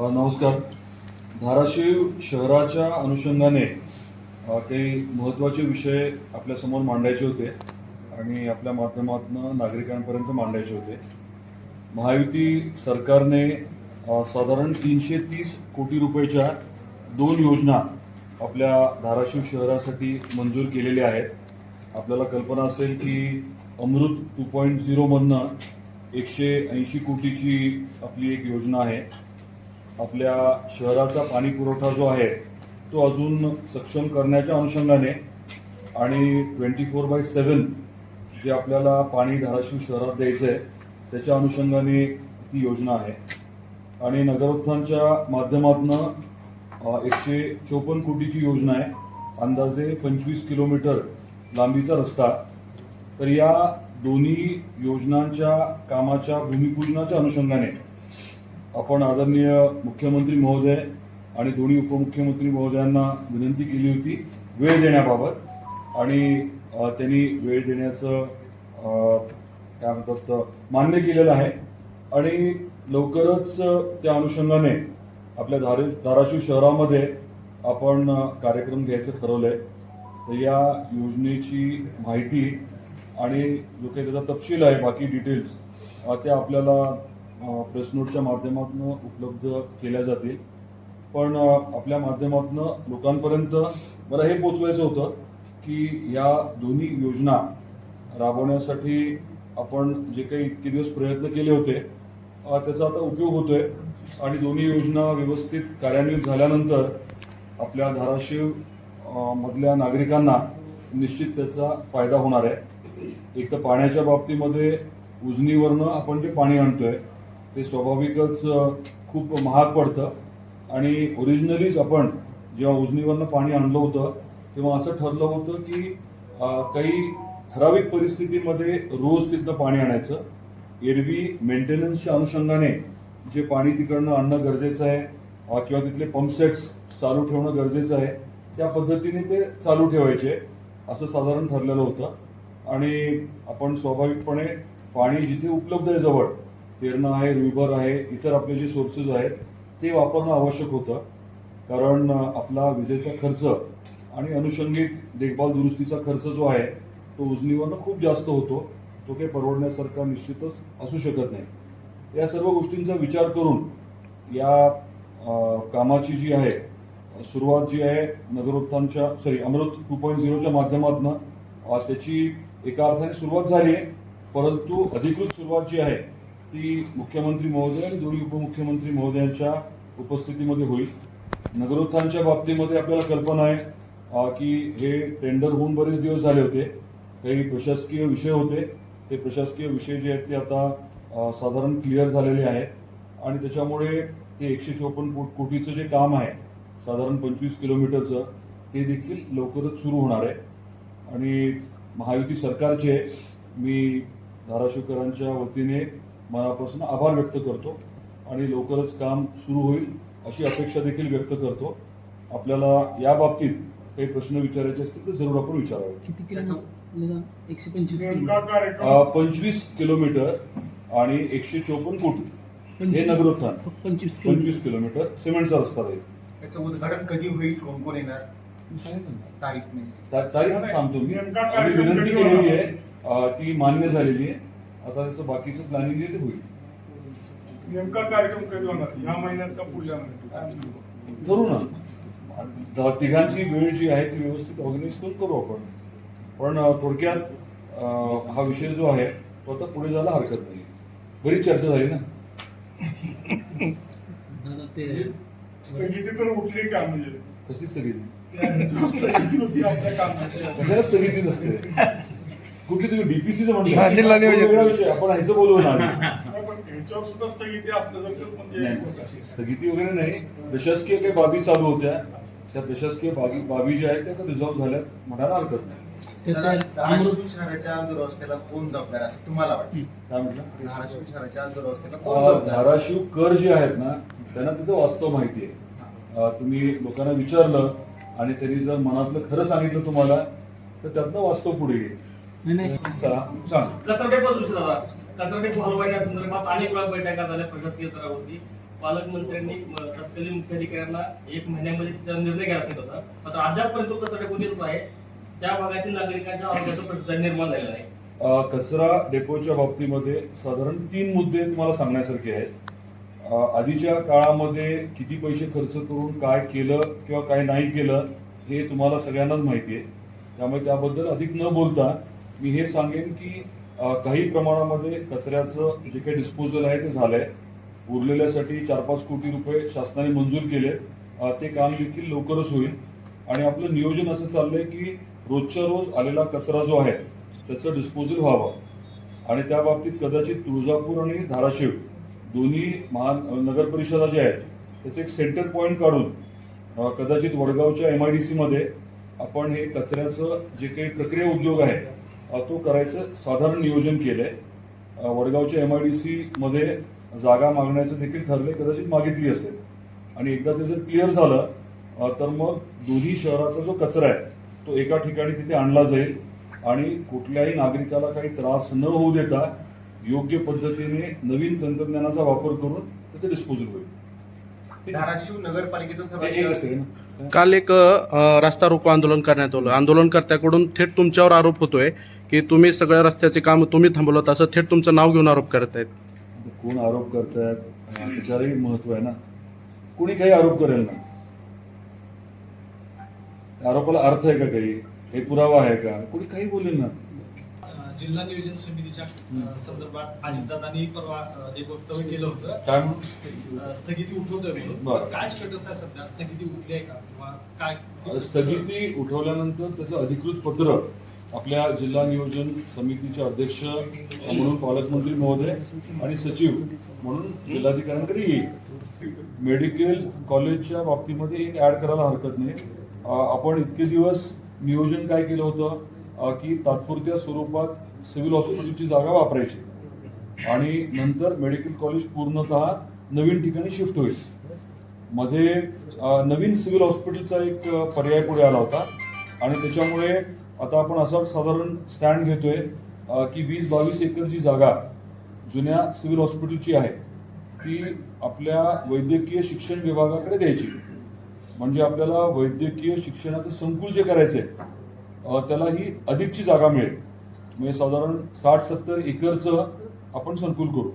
नमस्कार. धाराशिव शहराच्या अनुषंगाने काही महत्त्वाचे विषय आपल्यासमोर मांडायचे होते आणि आपल्या माध्यमातून नागरिकांपर्यंत मांडायचे होते. महायुती सरकारने साधारण तीनशे तीस कोटी रुपयाच्या दोन योजना आपल्या धाराशिव शहरासाठी मंजूर केलेल्या आहेत. आपल्याला कल्पना असेल की अमृत टू पॉईंट झिरोमधनं एकशे ऐंशी कोटीची आपली एक योजना आहे. आपल्या शहराचा पाणी पुरवठा जो आहे तो अजून सक्षम करण्याच्या अनुषंगाने आणि twenty four by seven J आपल्याला पाणी धाराशिव शहरात द्यायचं आहे त्याच्या अनुषंगाने ती योजना आहे. आणि नगरोत्थानच्या माध्यमातून एकशे चोपन्न कोटीची योजना आहे. अंदाजे पंचवीस किलोमीटर लांबीचा रस्ता. तर या दोन्ही योजनांच्या कामाच्या भूमिपूजनाच्या अनुषंगाने आपण आदरणीय मुख्यमंत्री महोदय आणि दोन्ही उपमुख्यमंत्री महोदयांना विनंती केली होती वेळ देण्याबाबत. आणि त्यांनी वेळ देण्याचं काय म्हणतात अ, मान्य केलेलं आहे. आणि लवकरच त्या अनुषंगाने आपल्या धार धाराशिव शहरामध्ये आपण कार्यक्रम घ्यायचं ठरवलंय. तर या योजनेची माहिती आणि जो काही त्याचा तपशील आहे बाकी डिटेल्स ते आपल्याला प्रेस नोटच्या माध्यमातून उपलब्ध केल्या जातील. पण आपल्या माध्यमातून लोकांपर्यंत मला हे पोचवायचं होतं की या दोन्ही योजना राबवण्यासाठी आपण जे काही इतके दिवस प्रयत्न केले होते त्याचा आता उपयोग होतोय. आणि दोन्ही योजना व्यवस्थित कार्यान्वित झाल्यानंतर आपल्या धाराशिव मधल्या नागरिकांना निश्चित त्याचा फायदा होणार आहे. एक तर पाण्याच्या बाबतीमध्ये उजनीवरनं आपण जे पाणी आणतोय ते स्वाभाविकच खूप महाग पडतं. आणि ओरिजिनलीच आपण जेव्हा उजनीवरनं पाणी आणलं होतं तेव्हा असं ठरलं होतं की काही ठराविक परिस्थितीमध्ये रोज तिथनं पाणी आणायचं. एरवी मेंटेनन्सच्या अनुषंगाने जे पाणी तिकडनं आणणं गरजेचं आहे किंवा तिथले पंपसेट्स चालू ठेवणं गरजेचं आहे त्या पद्धतीने ते चालू ठेवायचे असं साधारण ठरलेलं होतं. आणि आपण स्वाभाविकपणे पाणी जिथे उपलब्ध आहे जवळ तेरणं आहे रुईभर आहे इतर आपले जे सोर्सेस आहेत ते वापरणं आवश्यक होतं. कारण आपला विजेचा खर्च आणि अनुषंगिक देखभाल दुरुस्तीचा खर्च जो आहे तो उजनीवरनं खूप जास्त होतो. तो काही परवडण्यासारखा निश्चितच असू शकत नाही. या सर्व गोष्टींचा विचार करून या कामाची जी आहे सुरुवात जी आहे नगरोत्थानच्या सॉरी अमृत टू पॉईंट झिरोच्या माध्यमातून त्याची एका अर्थाने सुरुवात झाली आहे. परंतु अधिकृत सुरुवात जी आहे ती मुख्यमंत्री महोदय आणि दोन्ही उपमुख्यमंत्री महोदयांच्या उपस्थितीमध्ये होईल. नगरोत्थानच्या बाबतीमध्ये आपल्याला कल्पना आहे की हे टेंडर होऊन बरेच दिवस झाले होते. काही प्रशासकीय विषय होते. ते प्रशासकीय विषय जे आहेत ते आता साधारण क्लिअर झालेले आहेत. आणि त्याच्यामुळे ते एकशे चोपन्न कोट कोटीचं जे काम आहे साधारण पंचवीस किलोमीटरचं ते देखील लवकरच सुरू होणार आहे. आणि महायुती सरकारचे मी धाराशिवकरांच्या वतीने मनापासून आभार व्यक्त करतो आणि लवकरच काम सुरू होईल अशी अपेक्षा देखील व्यक्त करतो. आपल्याला या बाबतीत काही प्रश्न विचारायचे असतील तर जरूर आपण विचारावे. पंचवीस किलोमीटर आणि एकशे चोपन्न कोटी. हे नगरोत्थान. पंचवीस किलो. पंचवीस किलोमीटर सिमेंटचा रस्ता राहील. याचं उद्घाटन कधी होईल? कोण कोण येणार? तारीख नाही ता- तारीख सांगतो मी. विनंती केलेली? आहे? ती मान्य झालेली आहे. आता त्याचं बाकीचं प्लॅनिंग जे होईल. नेमका कार्यक्रम कधी होणार? महिन्यात का पुढच्या महिन्यात? करू ना. तिघांची वेळ जी आहे ती व्यवस्थित ऑर्गनाईज करून करू आपण. पण थोडक्यात हा विषय जो आहे तो आता पुढे जायला हरकत नाही. बरीच चर्चा झाली ना. दादा ते स्थगिती तर उठली का म्हणजे? कसली स्थगिती? स्थगिती होती आपल्या कामाची. स्थगिती नसते? कुठली तुम्ही डीपीसीचं म्हणताय जिल्हा तो नियोजन. वेगळा विषय आपण ह्याचं बोलू स्थगिती म्हणजे नाही, स्थगिती वगैरे नाही. प्रशासकीय काही बाबी चालू होत्या. त्या प्रशासकीय बाबी बाबी ज्या आहेत त्या रिझॉल्व्ह झाल्यात म्हणायला हरकत नाही. धाराशिव शहराच्या दुरवस्थेला कोण जबाबदार आहे असं तुम्हाला वाटतं? काय म्हटलं? धाराशिव शहराच्या दुरवस्थेला कोण अं, जबाबदार आहे? धाराशिव कर जे आहेत ना त्यांना त्याचं वास्तव माहिती आहे. तुम्ही लोकांना विचारलं आणि त्यांनी जर मनातलं खरं सांगितलं तुम्हाला तर त्यातनं वास्तव पुढे येईल. नाही नाही. चला सांग कचरा डेपो दुसरा दादा. कचरा डेपो हलवायच्या संदर्भात अनेक वेळा बैठका झाल्या प्रशासकीय स्तरावरती पालकमंत्र्यांनी तत्कालीन मुख्याधिकाऱ्यांना एक महिन्यामध्ये त्याचा निर्णय सांगितला होता. मात्र अद्यापपर्यंत तो कचरा डेपो देत आहे. त्या भागातील नागरिकांच्या आरोग्याचा प्रश्न निर्माण झालेला आहे. अ, कचरा डेपोच्या बाबतीमध्ये साधारण तीन मुद्दे तुम्हाला सांगण्यासारखे आहेत. आधीच्या काळामध्ये किती पैसे खर्च करून काय केलं किंवा काय नाही केलं हे तुम्हाला सगळ्यांनाच माहिती आहे. त्यामुळे त्याबद्दल अधिक न बोलता मी हे सांगेन की काही प्रमाणामध्ये कचऱ्याचं जे काही डिस्पोजल आहे ते झालंय. उरलेल्यासाठी चार पाच कोटी रुपये शासनाने मंजूर केले. ते काम देखील लवकरच होईल. आणि आपलं नियोजन असं चाललंय की रोजच्या रोज आलेला कचरा जो आहे त्याचं डिस्पोजल व्हावं. आणि त्या बाबतीत कदाचित तुळजापूर आणि धाराशिव दोन्ही महान नगर परिषदा ज्या आहेत त्याचं एक सेंटर पॉईंट काढून कदाचित वडगावच्या एम आय डी सीमध्ये आपण हे कचऱ्याचं जे काही प्रक्रिया उद्योग आहे तो करायचं साधारण नियोजन केलंय. वडगावच्या एम आय डी सीमध्ये जागा मागण्याचं देखील ठरलंय कदाचित मागितली असेल. आणि एकदा ते जर क्लिअर झालं तर मग दोन्ही शहराचा जो कचरा आहे तो एका ठिकाणी तिथे आणला जाईल. आणि कुठल्याही नागरिकाला काही त्रास न होऊ देता योग्य पद्धतीने नवीन तंत्रज्ञानाचा वापर करून त्याचे डिस्पोजल होईल. धाराशिव नगरपालिकेचं. काल एक रस्ता रोको आंदोलन करण्यात आलं. आंदोलनकर्त्याकडून थेट तुमच्यावर आरोप होतोय. की तुम्ही सगळ्या रस्त्याचे काम तुम्ही थांबवलं असं थेट तुमचं नाव घेऊन आरोप करत आहेत आता कोण आरोप करतायत? त्याच्यावरही महत्त्व आहे ना. कोणी काही आरोप करेल ना? त्या आरोपाला अर्थ आहे का काही? काही पुरावा आहे का? कोणी काही बोलेल ना? जिल्हा नियोजन समितीच्या संदर्भात अजितदादांनी परवा एक वक्तव्य केलं होतं. काय? म्हणून स्थगिती उठवतोय म्हणून. काय स्टेटस आहे सध्या? स्थगिती उठली आहे का? किंवा काय? स्थगिती उठवल्यानंतर त्याचं अधिकृत पत्र आपल्या जिल्हा नियोजन समितीचे अध्यक्ष म्हणून पालकमंत्री महोदय आणि सचिव म्हणून जिल्हाधिकाऱ्यांकडे येईल. मेडिकल कॉलेजच्या बाबतीमध्ये एक ऍड करायला हरकत नाही. आपण इतके दिवस नियोजन काय केलं होतं? की तात्पुरत्या स्वरूपात सिव्हिल हॉस्पिटलची जागा वापरायची. आणि नंतर मेडिकल कॉलेज पूर्णतः नवीन ठिकाणी शिफ्ट होईल. मध्ये नवीन सिव्हिल हॉस्पिटलचा एक पर्याय पुढे आला होता. आणि त्याच्यामुळे आता आपण असं साधारण स्टँड घेतोय की वीस बावीस एकर जी जागा जुन्या सिव्हिल हॉस्पिटलची आहे ती आपल्या वैद्यकीय शिक्षण विभागाकडे द्यायची. म्हणजे आपल्याला वैद्यकीय शिक्षणाचं संकुल जे करायचं आहे त्याला ही अधिकची जागा मिळेल. म्हणजे साधारण साठ सत्तर एकरचं आपण संकुल करू.